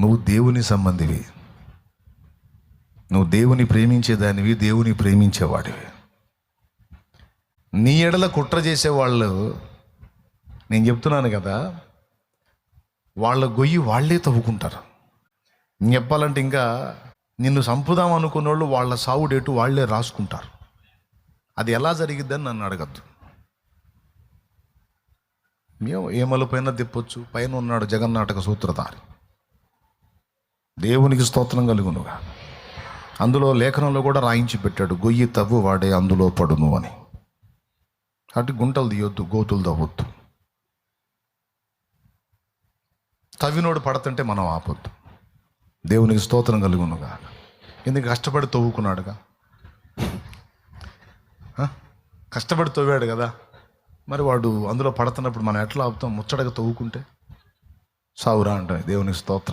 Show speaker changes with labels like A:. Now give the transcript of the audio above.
A: నువ్వు దేవుని సంబంధివి. నువ్వు దేవుని ప్రేమించేదానివి దేవుని ప్రేమించేవాడివి. నీ ఎడల కుట్ర చేసేవాళ్ళు నేను చెప్తున్నాను కదా వాళ్ళ గొయ్యి వాళ్ళే తవ్వుకుంటారు. చెప్పాలంటే ఇంకా నిన్ను చంపుదాం అనుకున్న వాళ్ళు వాళ్ళ సావు డేటు వాళ్ళే రాసుకుంటారు. అది ఎలా జరిగిద్దని నన్ను అడగద్దు. మేము ఏమల పైన తిప్పొచ్చు పైన ఉన్నాడు జగన్నాటక సూత్రధారి. దేవునికి స్తోత్రం కలుగునుగా. అందులో లేఖనంలో కూడా రాయించి పెట్టాడు గొయ్యి తవ్వు వాడే అందులో పడును అని. అటు గుంటలు తీయొద్దు గోతులు తవ్వద్దు. తవ్వినోడు పడుతుంటే మనం ఆపొద్దు. దేవునికి స్తోత్రం కలుగునుగా. ఎందుకు కష్టపడి తవ్వుకున్నాడుగా? కష్టపడి తవ్వాడు కదా. మరి వాడు అందులో పడుతున్నప్పుడు మనం ఎట్లా ఆపుతాం? ముచ్చటగా తవ్వుకుంటే? సావురా అంటే దేవునికి స్తోత్రం.